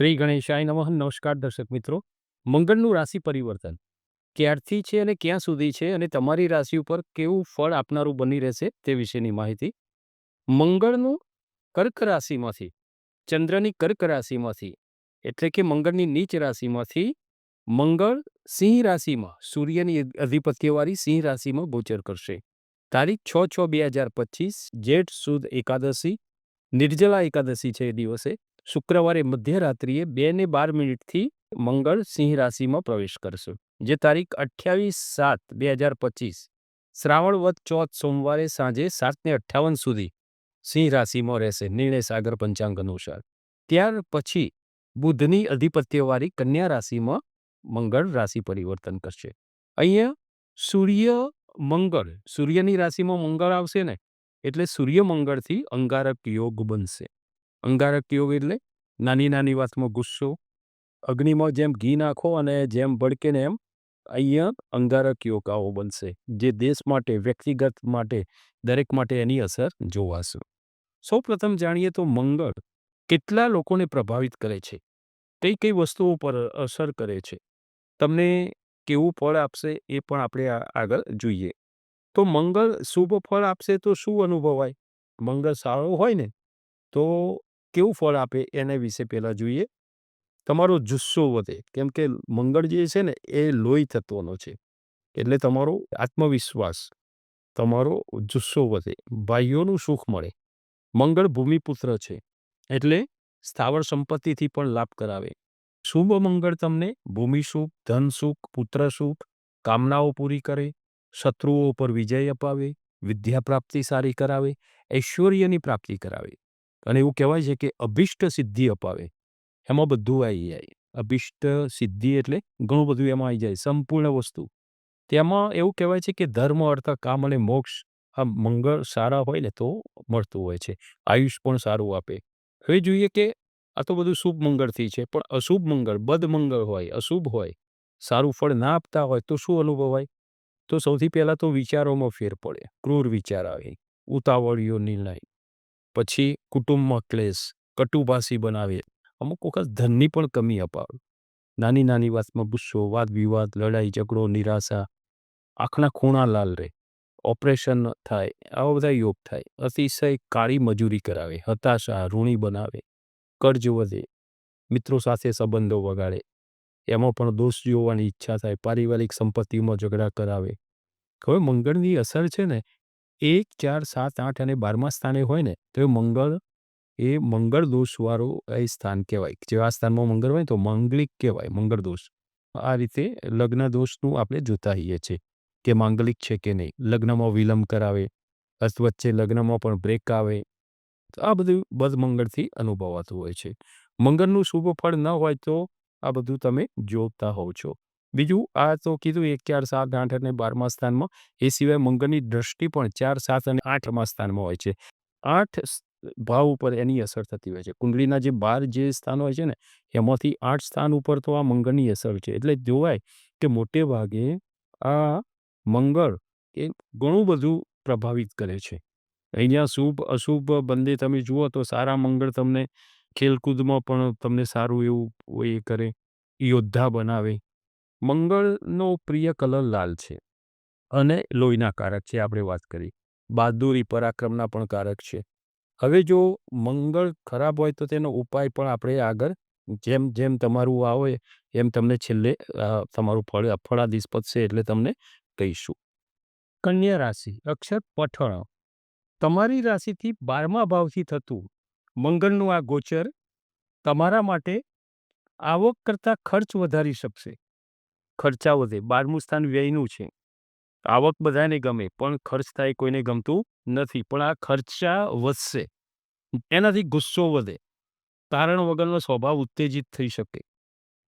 શ્રી ગણેશાય નમઃ. નમસ્કાર દર્શક મિત્રો. મંગળનું રાશિ પરિવર્તન. ક્યારથી છે અને ક્યાં સુધી છે અને તમારી રાશિ ઉપર કેવું ફળ આપનારું બની રહેશે તે વિશેની માહિતી. મંગળનું કર્ક રાશિમાંથી, ચંદ્રની કર્ક રાશિમાંથી, એટલે કે મંગળની નીચ રાશિમાંથી, મંગળ સિંહ રાશિમાં, સૂર્યની અધિપત્યવાળી સિંહ રાશિમાં ગોચર કરશે. તારીખ છ છ બે હજાર પચીસ, જેઠ સુદ એકાદશી, નિર્જલા એકાદશી છે એ દિવસે. શુક્રવારે મધ્યરાત્રિએ બે ને બાર મિનિટથી મંગળ સિંહ રાશિમાં પ્રવેશ કરશે, જે તારીખ અઠ્યાવીસ સાત, બે હજાર પચીસ, શ્રાવણ વત ચોથ સોમવારે સાંજે સાત ને અઠ્ઠાવન સુધી સિંહ રાશિમાં રહેશે, નિર્ણય સાગર પંચાંગ અનુસાર. ત્યાર પછી બુધની અધિપત્યવાળી કન્યા રાશિમાં મંગળ રાશિ પરિવર્તન કરશે. અહીંયા સૂર્ય મંગળ, સૂર્યની રાશિમાં મંગળ આવશે ને, એટલે સૂર્ય મંગળથી અંગારક યોગ બનશે. અંગારક યોગ એટલે નાની નાની વાતમાં ગુસ્સો, અગ્નિમાં જેમ ઘી નાખો અને જેમ ભડકે ને એમ અહીંયા અંગારક યોગાઓ બનશે, જે દેશ માટે, વ્યક્તિગત માટે, દરેક માટે એની અસર જોવાશે. સૌ પ્રથમ જાણીએ તો મંગળ કેટલા લોકોને પ્રભાવિત કરે છે? કઈ કઈ વસ્તુઓ પર અસર કરે છે? તમને કેવું ફળ આપશે એ પણ આપણે આગળ જોઈએ. તો મંગળ શુભ ફળ આપશે તો શું અનુભવાય? મંગળ સારો હોય ને, તો કેવું ફળ આપે એના વિશે પહેલાં જોઈએ. તમારો જુસ્સો વધે. કેમ કે મંગળ જે છે ને, એ લોહી તત્વનો છે. એટલે તમારો આત્મવિશ્વાસ, તમારો જુસ્સો વધે. ભાઈઓનું સુખ મળે. મંગળ ભૂમિપુત્ર છે. એટલે સ્થાવર સંપત્તિથી પણ લાભ કરાવે. શુભ મંગળ તમને ભૂમિ સુખ, ધન સુખ, પુત્ર સુખ, કામનાઓ પૂરી કરે. શત્રુઓ ઉપર વિજય અપાવે. વિદ્યા પ્રાપ્તિ સારી કરાવે. ઐશ્વર્યની પ્રાપ્તિ કરાવે. અને એવું કહેવાય છે કે અભિષ્ટ સિદ્ધિ અપાવે. એમાં બધું આવી જાય. અભિષ્ટ સિદ્ધિ એટલે ઘણું બધું એમાં આવી જાય, સંપૂર્ણ વસ્તુ. તેમાં એવું કહેવાય છે કે ધર્મ, અર્થ, કામ અને મોક્ષ આ મંગળ સારા હોય ને તો મળતું હોય છે. આયુષ પણ સારું આપે. હવે જોઈએ કે આ તો બધું શુભ મંગળથી છે, પણ અશુભ મંગળ, બદ મંગળ હોય, અશુભ હોય, સારું ફળ ના આપતા હોય તો શું અનુભવાય? તો સૌથી પહેલાં તો વિચારોમાં ફેર પડે. ક્રૂર વિચાર આવે ઉતાવળીઓ નિર્ણય પછી કુટુંબમાં ક્લેશ કટુભાષી બનાવે અમુક વખત ધનની પણ કમી અપાવે. નાની નાની વાતમાં ગુસ્સો વાદ વિવાદ લડાઈ, ઝઘડો, નિરાશા, આંખના ખૂણા લાલ રહે. ઓપરેશન થાય, આવા બધા યોગ થાય. અતિશય કાળી મજૂરી કરાવે, હતાશા, ઋણી બનાવે, કર્જ વધે, મિત્રો સાથે સંબંધો વગાડે. એમાં પણ દોષ જોવાની ઈચ્છા થાય, પારિવારિક સંપત્તિમાં ઝઘડા કરાવે. હવે મંગળની અસર છે ને એક ચાર સાત આઠ અને બારમા સ્થાને હોય ને, તો એ મંગળ એ મંગળ દોષવાળું એ સ્થાન કહેવાય. જેવા સ્થાનમાં મંગળ હોય તો માંગલિક કહેવાય, મંગળ દોષ. આ રીતે લગ્ન દોષનું આપણે જોતા હોઈએ છીએ કે માંગલિક છે કે નહીં. લગ્નમાં વિલંબ કરાવે વચ્ચે લગ્નમાં પણ બ્રેક આવે. આ બધું બદમંગળથી અનુભવાતું હોય છે. મંગળનું શુભ ફળ ન હોય તો આ બધું તમે જોતા હોવ છો. બીજું, આ તો કીધું એક ચાર, સાત, આઠ અને બારમા સ્થાનમાં. એ સિવાય મંગળની દ્રષ્ટિ પણ ચાર, સાત અને આઠમા સ્થાનમાં હોય છે. આઠ ભાવ ઉપર એની અસર થતી હોય છે. કુંડળીના જે બાર જે સ્થાન હોય છે ને, એમાંથી આઠ સ્થાન ઉપર તો આ મંગળની અસર છે. એટલે જોવાય કે મોટે ભાગે આ મંગળ એ ઘણું બધું પ્રભાવિત કરે છે. અહીંયા શુભ, અશુભ બંને તમે જુઓ તો સારા મંગળ તમને ખેલકૂદમાં પણ તમને સારું એવું એ કરે, યોદ્ધા બનાવે. મંગળનો પ્રિય કલર લાલ છે અને લોહીના કારક છે, આપણે વાત કરી. બહાદુરી, પરાક્રમના પણ કારક છે. હવે જો મંગળ ખરાબ હોય તો તેનો ઉપાય પણ આપણે આગળ જેમ જેમ તમારું આવે એમ તમને છેલ્લે તમારું ફળ ફળાદિશ પતશે એટલે તમને કહીશું. કન્યા રાશિ, અક્ષર પઠણ. તમારી રાશિથી બારમા ભાવથી થતું મંગળનું આ ગોચર તમારા માટે આવક કરતાં ખર્ચ વધારી શકશે. ખર્ચા વધે બારમું સ્થાન વ્યયનું છે. આવક બધાને ગમે, પણ ખર્ચ થાય કોઈને ગમતું નથી, પણ આ ખર્ચા વધશે. એનાથી ગુસ્સો વધે, કારણ વગરનો સ્વભાવ ઉત્તેજિત થઈ શકે.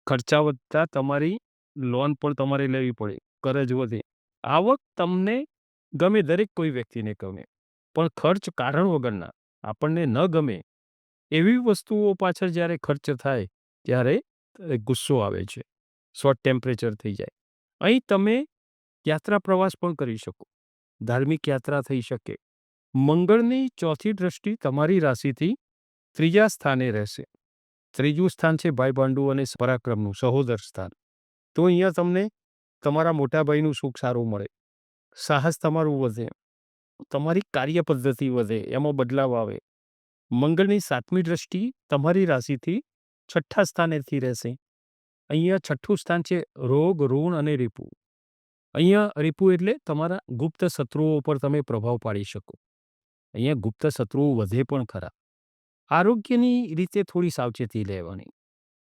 ખર્ચા વધતા તમારી લોન પણ તમારે લેવી પડે, કરજ વધે. આવક તમને ગમે દરેક કોઈ વ્યક્તિને ગમે, પણ ખર્ચ કારણ વગરના આપણને ન ગમે. એવી વસ્તુઓ પાછળ જ્યારે ખર્ચ થાય, ત્યારે ગુસ્સો આવે છે. શોર્ટ ટેમ્પરેચર થઈ જાય અહીં તમે યાત્રા પ્રવાસ પણ કરી શકો ધાર્મિક યાત્રા થઈ શકે મંગળની ચોથી દ્રષ્ટિ તમારી રાશિથી ત્રીજા સ્થાને રહેશે ત્રીજું સ્થાન છે ભાઈ-ભાંડું અને પરાક્રમનું સહોદર સ્થાન. તો અહીંયા તમને તમારા મોટાભાઈનું સુખ સારું મળે. સાહસ તમારું વધે. તમારી કાર્ય પદ્ધતિ વધે, એમાં બદલાવ આવે. મંગળની સાતમી દ્રષ્ટિ તમારી રાશિથી છઠ્ઠા સ્થાનેથી રહેશે. અહીંયા છઠ્ઠું સ્થાન છે રોગ, ઋણ અને રીપુ. અહીંયા રીપુ એટલે તમારા ગુપ્ત શત્રુઓ પર તમે પ્રભાવ પાડી શકો. અહીંયા ગુપ્ત શત્રુઓ વધે પણ ખરા. આરોગ્યની રીતે થોડી સાવચેતી લેવાની.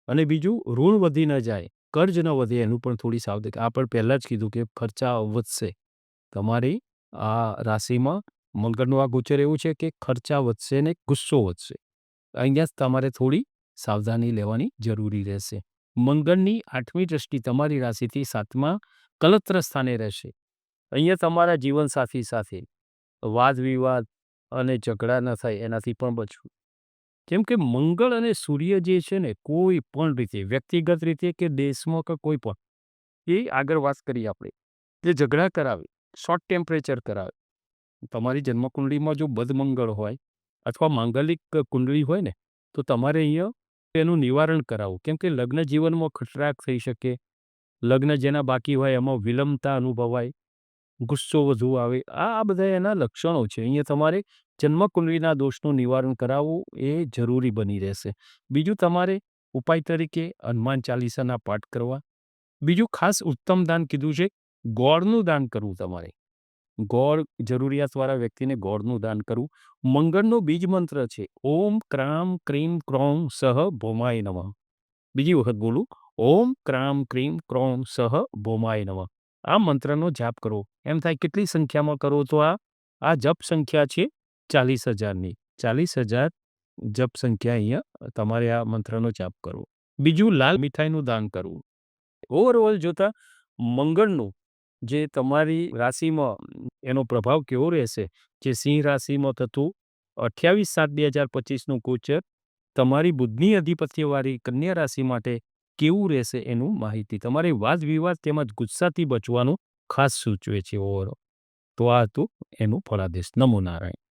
અને બીજું ઋણ વધી ન જાય, કર્જ ન વધે એનું પણ થોડી સાવચેતી આ પણ પહેલાં જ કીધું કે ખર્ચા વધશે. તમારી આ રાશિમાં મંગળનું આ ગોચર એવું છે કે ખર્ચા વધશે ને ગુસ્સો વધશે. અહીંયા તમારે થોડી સાવધાની લેવાની જરૂરી રહેશે. મંગળની આઠમી દ્રષ્ટિ તમારી રાશિથી સાતમા કલત્ર સ્થાને રહેશે. અહીંયા તમારા જીવનસાથી સાથે વાદ-વિવાદ અને ઝઘડા ન થાય એનાથી પણ બચવું. કેમ કે મંગળ અને સૂર્ય જે છે ને કોઈ પણ રીતે વ્યક્તિગત રીતે કે દેશમાં કે કોઈ પણ એ આગળ વાત કરીએ આપણે એ ઝઘડા કરાવે, શોર્ટ ટેમ્પરેચર કરાવે. તમારી જન્મકુંડળીમાં જો બદમંગળ હોય અથવા માંગલિક કુંડળી હોય ને તો તમારે અહીંયા એનું નિવારણ કરાવવું. કેમ કે લગ્ન જીવનમાં ખટરાક થઈ શકે. લગ્ન જેના બાકી હોય એમાં વિલંબતા અનુભવાય. ગુસ્સો વધુ આવે. આ બધા એના લક્ષણો છે. અહીંયા તમારે જન્મકુંડળીના દોષનું નિવારણ કરાવવું એ જરૂરી બની રહેશે. બીજું, તમારે ઉપાય તરીકે હનુમાન ચાલીસાના પાઠ કરવા. બીજું, ખાસ ઉત્તમ દાન કીધું છે ગોળનું દાન કરવું તમારે. ગોળ જરૂરિયાતવાળા વ્યક્તિને ગોળનું દાન કરવું. મંગળનો બીજ મંત્ર છે, ઓમ ક્રામ ક્રીમ ક્રોમ સહ ભોમાય નમઃ. બીજી વખત બોલું, ઓમ ક્રામ ક્રીમ ક્રોમ સહ ભોમાય નમઃ. આ મંત્રનો જાપ કરો. એમ થાય, કેટલી સંખ્યામાં કરો તો આ આ જપ સંખ્યા છે ચાલીસ હજારની. ચાલીસ હજાર જપ સંખ્યા અહીંયા તમારે આ મંત્રનો જાપ કરવો. બીજું લાલ મીઠાઈનું દાન કરવું. ઓવરઓલ જોતા, મંગળનું જે તમારી રાશિમાં એનો પ્રભાવ કેવો રહેશે? જે સિંહ રાશિમાં થતું અઠ્યાવીસ સાત બે હજાર પચીસનું ગોચર, તમારી બુદ્ધની અધિપત્યવાળી કન્યા રાશિ માટે કેવું રહેશે એનું માહિતી? તમારે વાદ વિવાદ તેમજ ગુસ્સાથી બચવાનું ખાસ સૂચવે છે ઓવરઓલ. તો આ હતું એનું ફળાદેશ. નમો નારાયણ.